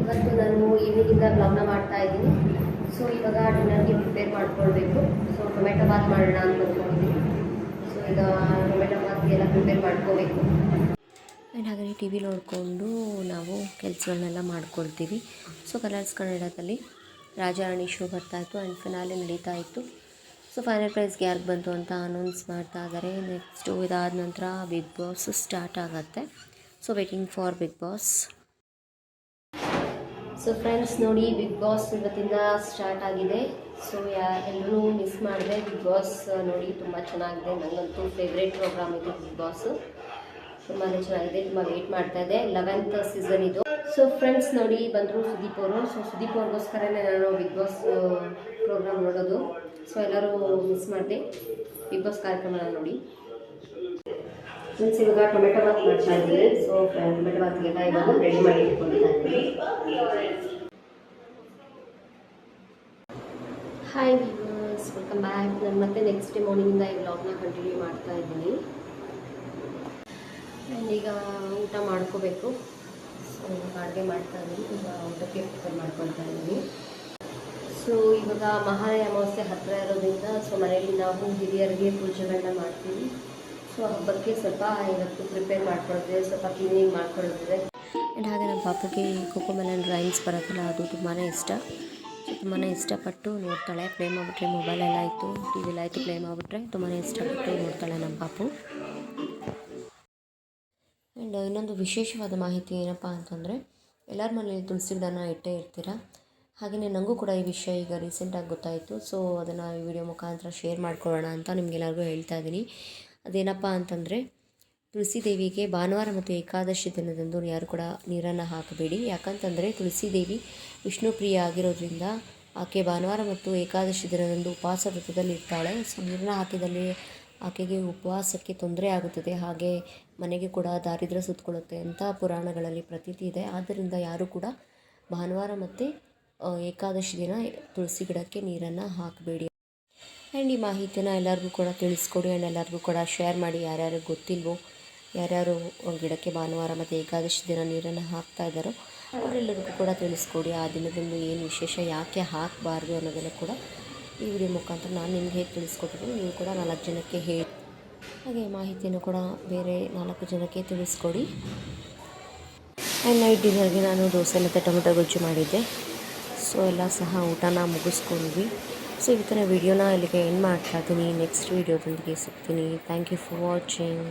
ಇವತ್ತು ನಾನು ಈವ್ನಿಂಗಿಂದ ಲಗ್ನ ಮಾಡ್ತಾ ಇದ್ದೀನಿ. ಸೊ ಇವಾಗ ಡಿನ್ನರ್ಗೆ ಪ್ರಿಪೇರ್ ಮಾಡ್ಕೊಳ್ಬೇಕು. ಸೊ ಟೊಮೆಟೊ ಬಾತ್ ಮಾಡೋಣ ಅಂತ ಅಂದ್ಕೊಂಡಿದ್ದೀನಿ. ಸೊ ಈಗ ಟೊಮೆಟೊ ಬಾತ್ಗೆಲ್ಲ ಪ್ರಿಪೇರ್ ಮಾಡ್ಕೋಬೇಕು. ಆ್ಯಂಡ್ ಹಾಗಾಗಿ ಟಿ ವಿ ನೋಡಿಕೊಂಡು ನಾವು ಕೆಲಸಗಳನ್ನೆಲ್ಲ ಮಾಡ್ಕೊಳ್ತೀವಿ. ಸೊ ಕಲರ್ಸ್ ಕನ್ನಡದಲ್ಲಿ ರಾಜಾರಾಣಿ ಶೋ ಬರ್ತಾ ಇತ್ತು ಆ್ಯಂಡ್ ಫಿನಾಲೆ ನಡೀತಾ ಇತ್ತು. ಸೊ ಫೈನಲ್ ಪ್ರೈಸ್ಗೆ ಯಾರಿಗೆ ಬಂತು ಅಂತ ಅನೌನ್ಸ್ ಮಾಡ್ತಾ ಇದ್ದಾರೆ ನೆಕ್ಸ್ಟು ಇದಾದ ನಂತರ ಬಿಗ್ ಬಾಸ್ ಸ್ಟಾರ್ಟ್ ಆಗುತ್ತೆ. So waiting for Bigg Boss so friends ನೋಡಿ ಬಿಗ್ ಬಾಸ್ ಇವತ್ತಿಂದ ಸ್ಟಾರ್ಟ್ ಆಗಿದೆ. ಸೊ ಯಾ ಎಲ್ಲರೂ ಮಿಸ್ ಮಾಡಿದೆ ಬಿಗ್ ಬಾಸ್ ನೋಡಿ ತುಂಬ ಚೆನ್ನಾಗಿದೆ. ನನಗಂತೂ ಫೇವ್ರೇಟ್ ಪ್ರೋಗ್ರಾಮ್ ಇದು ಬಿಗ್ ಬಾಸ್ ತುಂಬಾ ಚೆನ್ನಾಗಿದೆ, ತುಂಬ ವೆಯ್ಟ್ ಮಾಡ್ತಾ ಇದೆ. ಲೆವೆಂತ್ ಸೀಸನ್ ಇದು. ಸೊ ಫ್ರೆಂಡ್ಸ್ ನೋಡಿ ಬಂದರು ಸುದೀಪ್ ಅವರು. ಸೊ ಸುದೀಪ್ ಅವ್ರಿಗೋಸ್ಕರನೇ ನಾನು ಬಿಗ್ ಬಾಸ್ ಪ್ರೋಗ್ರಾಮ್ ನೋಡೋದು. ಸೊ ಎಲ್ಲರೂ ಮಿಸ್ ಮಾಡಿದೆ. ಬಿಗ್ ಬಾಸ್ ಕಾರ್ಯಕ್ರಮನ ನೋಡಿ. ಫ್ರೆಂಡ್ಸ್ ಇವಾಗ ಟೊಮೆಟೊ ಬಾತ್ ಮಾಡ್ತಾ ಇದ್ದೀನಿ ಸೊ ಟೊಮೆಟೊ ಬಾತ್ಗೆಲ್ಲ ಇವಾಗ ರೆಡಿ ಮಾಡಿ ಇಟ್ಕೊಳ್ತಾ ಹಾಯ್ ವಿವರ್ಸ್ ವೆಲ್ಕಮ್ ಬ್ಯಾಕ್ ನಾನು ಮತ್ತೆ ನೆಕ್ಸ್ಟ್ ಡೇ ಮಾರ್ನಿಂಗಿಂದ ಈ ವ್ಲಾಗ್ನ ಕಂಟಿನ್ಯೂ ಮಾಡ್ತಾ ಇದ್ದೀನಿ. ಆ್ಯಂಡ್ ಈಗ ಊಟ ಮಾಡ್ಕೋಬೇಕು. ಸೊ ಇವಾಗ ಅಡುಗೆ ಮಾಡ್ತಾ ಇದ್ದೀನಿ. ಈಗ ಊಟಕ್ಕೆ ಪ್ರಿಪೇರ್ ಮಾಡ್ಕೊಳ್ತಾ ಇದ್ದೀನಿ. ಸೊ ಇವಾಗ ಮಹಾಲಯ ಅಮಾವಾಸ್ಯೆ ಹತ್ತಿರ ಇರೋದ್ರಿಂದ ಸೊ ಮನೆಯಲ್ಲಿ ನಾವು ಹಿರಿಯರಿಗೆ ಪೂಜೆಗಳನ್ನ ಮಾಡ್ತೀವಿ. ಸೊ ಹಬ್ಬಕ್ಕೆ ಸ್ವಲ್ಪ ಇವತ್ತು ಪ್ರಿಪೇರ್ ಮಾಡ್ಕೊಳ್ತೇವೆ ಸ್ವಲ್ಪ ಕ್ಲೀನಿಂಗ್ ಮಾಡ್ಕೊಳ್ತೇವೆ ಆ್ಯಂಡ್ ಹಾಗೆ ನಮ್ಮ ಪಾಪಗೆ ಕೋಕೋ ಮೆಲನ್ ರೈಮ್ಸ್ ಬರೋದಿಲ್ಲ ಅದು ತುಂಬಾ ಇಷ್ಟ. ತುಂಬಾ ಇಷ್ಟಪಟ್ಟು ನೋಡ್ತಾಳೆ ಪ್ಲೇ ಮಾಡಿಬಿಟ್ರೆ ಮೊಬೈಲೆಲ್ಲ ಆಯಿತು ಟಿ ವಿಲಿ ಆಯಿತು ಪ್ಲೇ ಮಾಡಿಬಿಟ್ರೆ ತುಂಬಾ ಇಷ್ಟಪಟ್ಟು ನೋಡ್ತಾಳೆ ನಮ್ಮ ಪಾಪು. ಆ್ಯಂಡ್ ಇನ್ನೊಂದು ವಿಶೇಷವಾದ ಮಾಹಿತಿ ಏನಪ್ಪ ಅಂತಂದರೆ, ಎಲ್ಲರ ಮನೇಲಿ ತುಳಸಿ ಗಿಡನ ಇಟ್ಟೇ ಇರ್ತೀರ? ಹಾಗೆಯೇ ನನಗೂ ಕೂಡ ಈ ವಿಷಯ ಈಗ ರೀಸೆಂಟಾಗಿ ಗೊತ್ತಾಯಿತು. ಸೊ ಅದನ್ನು ಈ ವಿಡಿಯೋ ಮುಖಾಂತರ ಶೇರ್ ಮಾಡ್ಕೊಳ್ಳೋಣ ಅಂತ ನಿಮಗೆಲ್ಲರಿಗೂ ಹೇಳ್ತಾ ಇದ್ದೀನಿ ಅದೇನಪ್ಪ ಅಂತಂದರೆ ತುಳಸಿ ದೇವಿಗೆ ಭಾನುವಾರ ಮತ್ತು ಏಕಾದಶಿ ದಿನದಂದು ಯಾರು ಕೂಡ ನೀರನ್ನು ಹಾಕಬೇಡಿ. ಯಾಕಂತಂದರೆ ತುಳಸಿ ದೇವಿ ವಿಷ್ಣು ಪ್ರಿಯ ಆಗಿರೋದ್ರಿಂದ ಆಕೆ ಭಾನುವಾರ ಮತ್ತು ಏಕಾದಶಿ ದಿನದಂದು ಉಪವಾಸ ವೃತ್ತದಲ್ಲಿ ಇರ್ತಾಳೆ. ಸೊ, ನೀರನ್ನು ಹಾಕಿದಲ್ಲಿ ಆಕೆಗೆ ಉಪವಾಸಕ್ಕೆ ತೊಂದರೆ ಆಗುತ್ತದೆ. ಹಾಗೆ ಮನೆಗೆ ಕೂಡ ದಾರಿದ್ರ್ಯ ಸುತ್ತಕೊಳ್ಳುತ್ತೆ ಅಂತ ಪುರಾಣಗಳಲ್ಲಿ ಪ್ರತೀತಿ ಇದೆ. ಆದ್ದರಿಂದ ಯಾರೂ ಕೂಡ ಭಾನುವಾರ ಮತ್ತು ಏಕಾದಶಿ ದಿನ ತುಳಸಿ ಗಿಡಕ್ಕೆ ನೀರನ್ನು ಹಾಕಬೇಡಿ. ಆ್ಯಂಡ್ ಈ ಮಾಹಿತಿನ ಎಲ್ಲರಿಗೂ ಕೂಡ ತಿಳಿಸ್ಕೊಡಿ ಆ್ಯಂಡ್ ಎಲ್ಲರಿಗೂ ಕೂಡ ಶೇರ್ ಮಾಡಿ. ಯಾರ್ಯಾರಿಗೆ ಗೊತ್ತಿಲ್ವೋ, ಯಾರ್ಯಾರು ಗಿಡಕ್ಕೆ ಭಾನುವಾರ ಮತ್ತು ಏಕಾದಶಿ ದಿನ ನೀರನ್ನು ಹಾಕ್ತಾ ಇದ್ದಾರೋ, ಅವರೆಲ್ಲರಿಗೂ ಕೂಡ ತಿಳಿಸ್ಕೊಡಿ. ಆ ದಿನದಂದು ಏನು ವಿಶೇಷ, ಯಾಕೆ ಹಾಕಬಾರ್ದು ಅನ್ನೋದನ್ನು ಕೂಡ ಈ ವಿಡಿಯೋ ಮುಖಾಂತರ ನಾನು ನಿಮ್ಗೆ ಹೇಗೆ ತಿಳಿಸ್ಕೊಟ್ಟಿದ್ದೀನಿ, ನೀವು ಕೂಡ ನಾಲ್ಕು ಜನಕ್ಕೆ ಹೇಳಿ. ಹಾಗೆ ಮಾಹಿತಿಯನ್ನು ಕೂಡ ಬೇರೆ ನಾಲ್ಕು ಜನಕ್ಕೆ ತಿಳಿಸ್ಕೊಡಿ. ಆ್ಯಂಡ್ ನೈಟ್ ಡಿನ್ನರ್ಗೆ ನಾನು ದೋಸೆ ಮತ್ತು ಟೊಮೆಟೊ ಗೊಜ್ಜು ಮಾಡಿದ್ದೆ. ಸೊ ಎಲ್ಲ ಸಹ ಊಟನ ಮುಗಿಸ್ಕೊಂಡ್ವಿ. ಸೊ ಇವತ್ತಿನ ವಿಡಿಯೋನ ಇಲ್ಲಿಗೆ ಎಂಡ್ ಮಾಡ್ತಾ ಇದ್ದೀನಿ. ನೆಕ್ಸ್ಟ್ ವೀಡಿಯೋದೊಂದಿಗೆ ಸಿಗ್ತೀನಿ. Thank you for watching